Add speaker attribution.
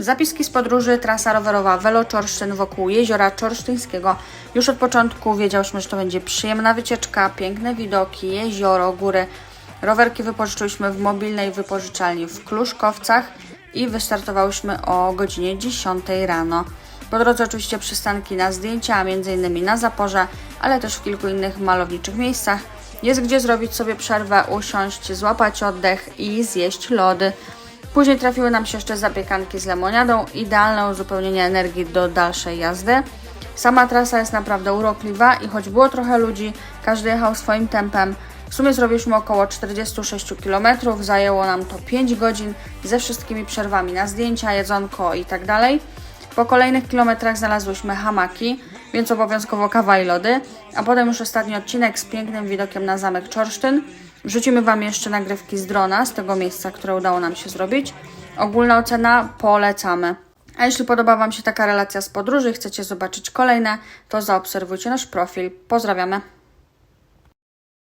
Speaker 1: Zapiski z podróży, trasa rowerowa Weloczorsztyn wokół jeziora Czorsztyńskiego. Już od początku wiedziałyśmy, że to będzie przyjemna wycieczka, piękne widoki, jezioro, góry. Rowerki wypożyczyłyśmy w mobilnej wypożyczalni w Kluszkowcach i wystartowałyśmy o godzinie 10 rano. Po drodze oczywiście przystanki na zdjęcia, m.in. na Zaporze, ale też w kilku innych malowniczych miejscach. Jest gdzie zrobić sobie przerwę, usiąść, złapać oddech i zjeść lody. Później trafiły nam się jeszcze zapiekanki z lemoniadą, idealne uzupełnienie energii do dalszej jazdy. Sama trasa jest naprawdę urokliwa i choć było trochę ludzi, każdy jechał swoim tempem. W sumie zrobiliśmy około 46 km, zajęło nam to 5 godzin ze wszystkimi przerwami na zdjęcia, jedzonko i tak. Po kolejnych kilometrach znalazłyśmy hamaki, więc obowiązkowo kawa i lody, a potem już ostatni odcinek z pięknym widokiem na zamek Czorsztyn. Wrzucimy Wam jeszcze nagrywki z drona, z tego miejsca, które udało nam się zrobić. Ogólna ocena polecamy. A jeśli podoba Wam się taka relacja z podróży i chcecie zobaczyć kolejne, to zaobserwujcie nasz profil. Pozdrawiamy!